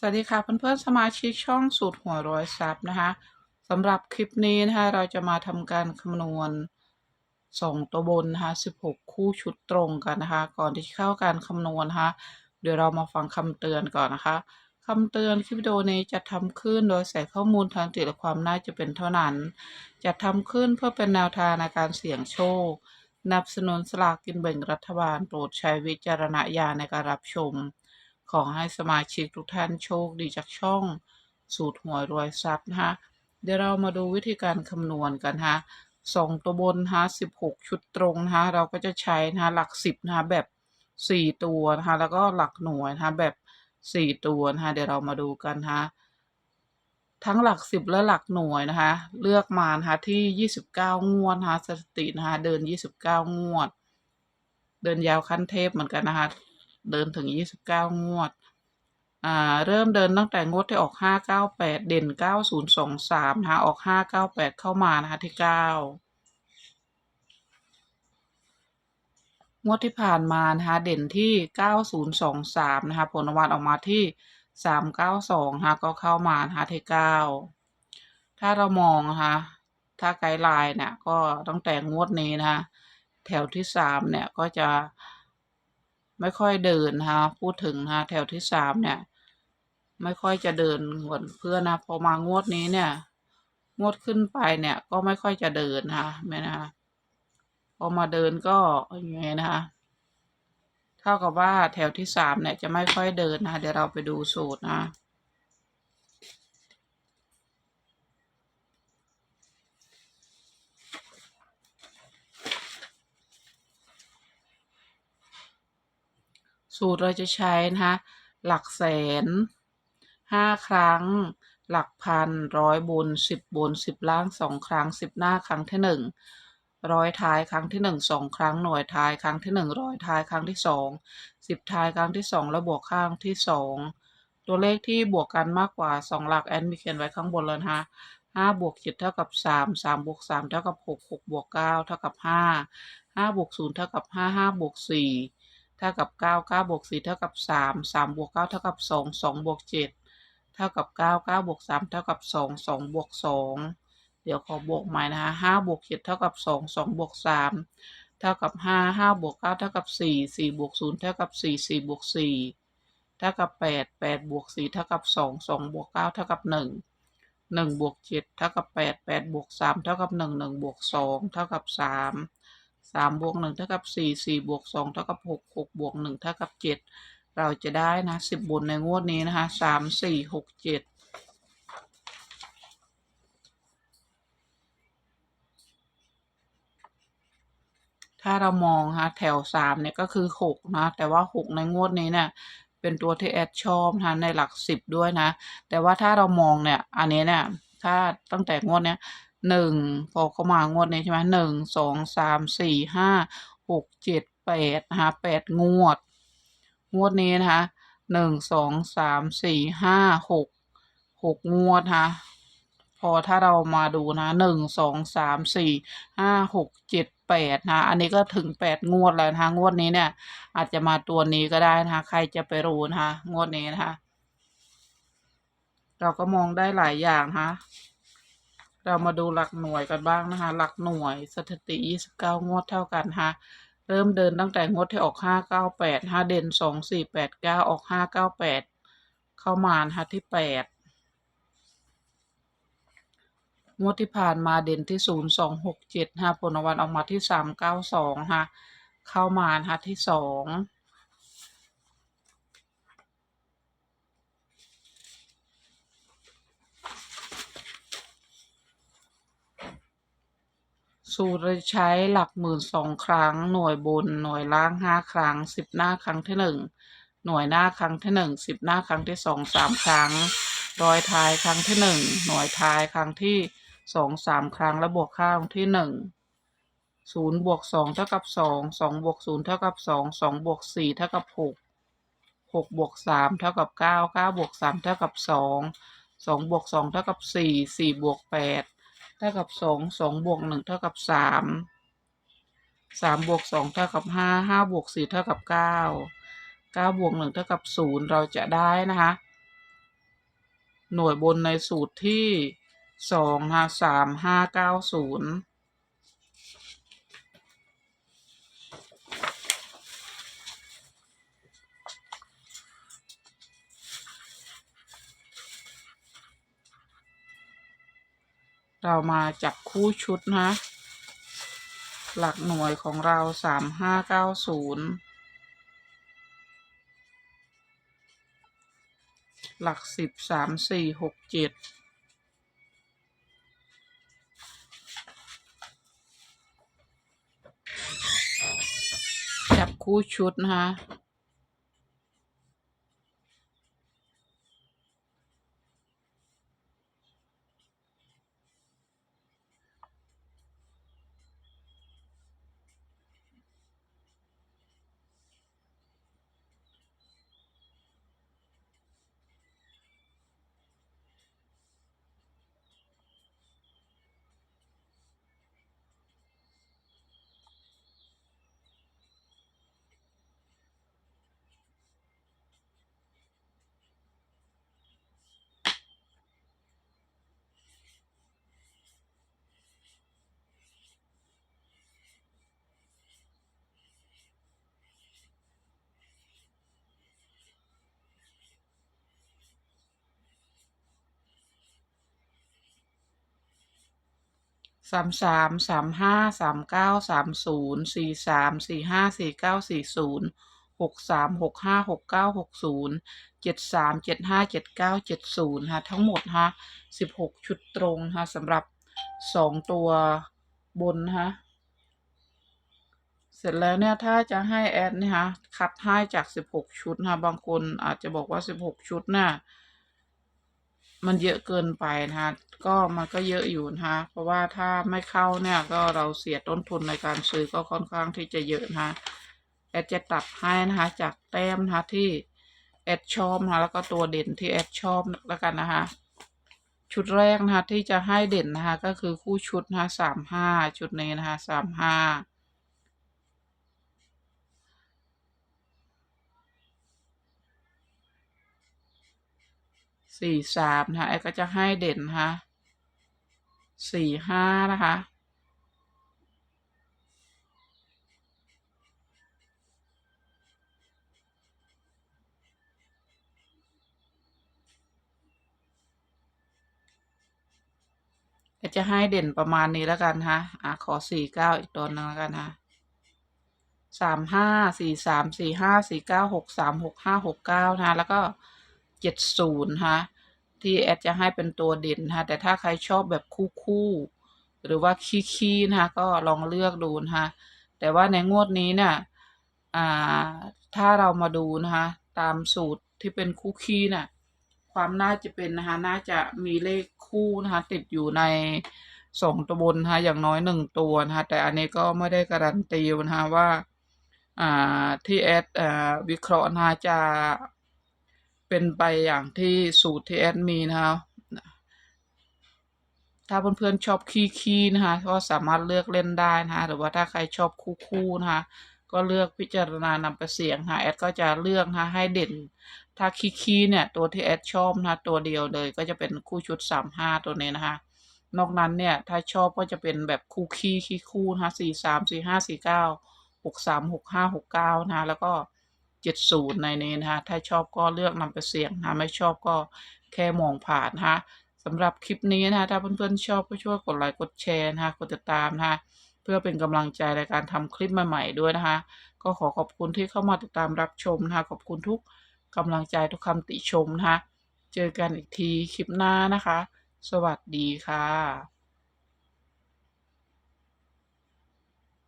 สวัสดีค่ะเพื่อนๆสมาชิกช่องสูตรหัวร้อยซับนะคะสำหรับคลิปนี้นะคะเราจะมาทำการคำนวณส่งตัวบนนะคะ16 คู่ชุดตรงกันนะคะก่อนที่จะเข้าการคำนวณนะคะเดี๋ยวเรามาฟังคำเตือนก่อนนะคะคำเตือนคลิปวิดีโอนี้จะทำขึ้นโดยใส่ข้อมูลทางติและความน่าจะเป็นเท่านั้น จะทำขึ้นเพื่อเป็นแนวทางในการเสี่ยงโชคสนับสนุนสลากกินแบ่งรัฐบาลโปรดใช้วิจารณญาณในการรับชม ขอให้สมาชิกทุกท่านโชคดีจากช่องสูตรหวยรวยทรัพย์นะคะเดี๋ยวเรามาดูวิธีการคำนวณกันฮะสองตัวบนฮะสิบหกชุดตรงนะคะเราก็จะใช้นะคะหลักสิบนะะแบบสี่ตัวนะคะแล้วก็หลักหน่วยนะคะแบบสี่ตัวนะคะเดี๋ยวเรามาดูกันฮะทั้งหลักสิบและหลักหน่วยนะคะ เลือกมานะคะที่ยี่สิบเก้างวดนะคะสถิตินะคะเดินยี่สิบเก้างวด เดินยาวขั้นเทพเหมือนกันนะคะ เดินถึงยี่สิบเก้างวด อ่า เริ่มเดินตั้งแต่งวดที่ออกห้าเก้าแปดเด่นเก้าศูนย์สองสามนะคะ ออกห้าเก้าแปดเข้ามานะคะที่เก้างวดที่ผ่านมานะคะเด่นที่เก้าศูนย์สองสามนะคะ ผลรางวัลออกมาที่สามเก้าสองนะคะ ก็เข้ามานะคะที่เก้าถ้าเรามองนะคะถ้าไกด์ไลน์เนี่ยก็ตั้งแต่งวดนี้นะคะแถวที่สามเนี่ยก็จะ ไม่ค่อยเดินนะคะพูดถึงนะคะแถวที่สามเนี่ย ไม่ค่อยจะเดินเหมือนเพื่อนนะพอมางวดนี้เนี่ย งวดขึ้นไปเนี่ย ก็ไม่ค่อยจะเดินนะคะไม่นะคะพอมาเดินก็อย่างไงนะคะเท่ากับว่าแถวที่สามเนี่ยจะไม่ค่อยเดินนะคะเดี๋ยวเราไปดูสูตรนะ สูตรเราจะใช้นะคะหลักแสนห้าครั้ง หลักพันร้อยบนสิบบนสิบล่างสองครั้งสิบหน้าครั้งที่หนึ่งร้อยท้ายครั้งที่หนึ่งสองครั้งหน่วยท้ายครั้งที่หนึ่งร้อยท้ายครั้งที่สองสิบท้ายครั้งที่สองแล้วบวกข้างที่สองตัวเลขที่บวกกันมากกว่าสองหลักแอนมีเขียนไว้ข้างบนแล้วนะคะห้าบวกเจ็ดเท่ากับสามสามบวกสามเท่ากับหกหกบวกเก้าเท่ากับห้าห้าบวกศูนย์เท่ากับห้าห้าบวกสี่ เท่ากับเก้าเก้าบวกสี่เท่ากับสามสามบวกเก้าเท่ากับสองสองบวกเจ็ดเท่ากับเก้าเก้าบวกสามเท่ากับสองสองบวกสองเดี๋ยวขอบวกใหม่นะคะห้าบวกเจ็ดเท่ากับสองสองบวกสามเท่ากับห้าห้าบวกเก้าเท่ากับสี่สี่บวกศูนย์เท่ากับสี่สี่บวกสี่เท่ากับแปดแปดบวกสี่เท่ากับสองสองบวกเก้าเท่ากับหนึ่งหนึ่งบวกเจ็ดเท่ากับแปดแปดบวกสามเท่ากับหนึ่งหนึ่งบวกสองเท่ากับสาม สามบวกหนึ่งเท่ากับสี่สี่บวกสองเท่ากับหกหกบวกหนึ่งเท่ากับเจ็ดเราจะได้นะสิบบนในงวดนี้นะคะสามสี่หกเจ็ดถ้าเรามองนะคะแถวสามเนี่ยก็คือหกนะ แต่ว่าหกในงวดนี้เนี่ยเป็นตัวที่แอดชอบนะในหลักสิบด้วยนะ แต่ว่าถ้าเรามองเนี่ย อันนี้เนี่ย ถ้าตั้งแต่งวดเนี้ย หนึ่งพอเข้ามางวดนี้ใช่ไหมหนึ่งสองสามสี่ห้าหกเจ็ดแปดนะคะแปดงวด งวดนี้นะคะหนึ่งสองสามสี่ห้าหกหกงวดนะคะพอถ้าเรามาดูนะหนึ่งสองสามสี่ห้าหกเจ็ดแปดนะอันนี้ก็ถึงแปดงวดแล้วนะงวดนี้เนี่ย อาจจะมาตัวนี้ก็ได้นะคะใครจะไปรู้นะคะงวดนี้นะคะเราก็มองได้หลายอย่างนะ เรามาดูหลักหน่วยกันบ้างนะคะ หลักหน่วยสถิติยี่สิบเก้างวดเท่ากันนะคะเริ่มเดินตั้งแต่งวดที่ออกห้าเก้าแปดห้าเด่นสองสี่แปดเก้าออกห้าเข้ามานะคะที่แปดงวดที่ผ่านมาเด่นที่ศูนย์สองหกเจ็ดฮะผลวัลออกมาที่สามเก้าสองฮะเข้ามานะคะที่สอง สูตรใช้หลักหมื่นสองครั้ง หน่วยบน หน่วยล่างห้าครั้งสิบหน้าครั้งที่หนึ่งหน่วยหน้าครั้งที่หนึ่งสิบหน้าครั้งที่สองสามครั้ง ร้อยท้ายครั้งที่หนึ่งหน่วยท้ายครั้งที่สองสามครั้งและบวกข้างที่หนึ่งศูนย์บวกสองเท่ากับสองสองบวกศูนย์เท่ากับสองสองบวกสี่เท่ากับหกหกบวกสามเท่ากับเก้าเก้าบวกสามเท่ากับสองสองบวกสองเท่ากับสี่สี่บวกแปด เท่ากับสองสองบวกหนึ่งเท่ากับสามสามบวกสองเท่ากับห้าห้าบวกสี่เท่ากับเก้าเก้าบวกหนึ่งเท่ากับศูนย์เราจะได้นะคะ หน่วยบนในสูตรที่สองนะคะสามห้าเก้าศูนย์ เรามาจับคู่ชุดนะ หลักหน่วยของเราสามห้าเก้าศูนย์หลักสิบสามสี่หกเจ็ดจับคู่ชุดนะคะ สามสามสามห้าสามเก้าสามศูนย์สี่สามสี่ห้าสี่เก้าสี่ศูนย์หกสามหกห้าหกเก้าหกศูนย์เจ็ดสามเจ็ดห้าเจ็ดเก้าเจ็ดศูนย์ฮะทั้งหมดฮะสิบหกชุดตรงฮะสำหรับสองตัวบนฮะเสร็จแล้วเนี่ยถ้าจะให้แอดเนี่ยฮะคัดให้จากสิบหกชุดฮะบางคนอาจจะบอกว่าสิบหกชุดน่ะ มันเยอะเกินไปนะคะก็มันก็เยอะอยู่นะคะเพราะว่าถ้าไม่เข้าเนี่ยก็เราเสียต้นทุนในการซื้อก็ค่อนข้างที่จะเยอะนะคะแอดจะตัดให้นะคะจากแต้มนะคะที่แอดชอบนะคะแล้วก็ตัวเด่นที่แอดชอบแล้วกันนะคะชุดแรกนะคะที่จะให้เด่นนะคะก็คือคู่ชุดนะคะสามห้าชุดนี้นะคะสามห้า สี่สามนะคะแอดก็จะให้เด่นนะคะสี่ห้านะคะแอจะให้เด่นประมาณนี้แล้วกันฮะอะขอสี่เก้าอีกตัวหนึงแล้วกันฮะสามห้าสี่สามสี่ห้าสี่เก้าหกสามหกห้าหกเก้านะ แล้วก็ เจ็ดศูนย์ฮะที่แอดจะให้เป็นตัวเด่นฮะแต่ถ้าใครชอบแบบคู่คู่หรือว่าคีคีนะคะก็ลองเลือกดูนะคะแต่ว่าในงวดนี้เนี่ยอ่าถ้าเรามาดูนะคะตามสูตรที่เป็นคู่คีน่ะความน่าจะเป็นนะคะน่าจะมีเลขคู่นะคะติดอยู่ในสองตัวบนนะคะอย่างน้อยหนึ่งตัวนะคะแต่อันนี้ก็ไม่ได้การันตีนะคะว่าอ่าที่แอดอ่าวิเคราะห์นะคะจะ เป็นไปอย่างที่สูตรที่แอดมีนะคะถ้าเพื่อนๆชอบคีคีนะคะก็สามารถเลือกเล่นได้นะคะหรือว่าถ้าใครชอบคู่คู่นะคะก็เลือกพิจารณานำไปเสี่ยงค่ะแอดก็จะเลือกนะคะให้เด่น ถ้าคีคีเนี่ยตัวที่แอดชอบนะคะตัวเดียวเลย ก็จะเป็นคู่ชุดสามห้าตัวนี้นะคะนอกนั้นเนี่ยถ้าชอบก็จะเป็นแบบคู่คีคีคู่นะคะสี่สามสี่ห้าสี่เก้าหกสามหกห้าหกเก้านะแล้วก็ เจ็ดศูนย์ในนี้นะคะถ้าชอบก็เลือกนำไปเสี่ยงนะ ไม่ชอบก็แค่มองผ่านนะคะสำหรับคลิปนี้นะคะถ้าเพื่อนๆชอบก็ช่วยกดไลค์กดแชร์นะคะกดติดตามนะคะเพื่อเป็นกำลังใจในการทำคลิปใหม่ๆด้วยนะคะ ก็ขอขอบคุณที่เข้ามาติดตามรับชมนะคะขอบคุณทุกกำลังใจทุกคำติชมนะคะเจอกันอีกทีคลิปหน้านะคะ สวัสดีค่ะ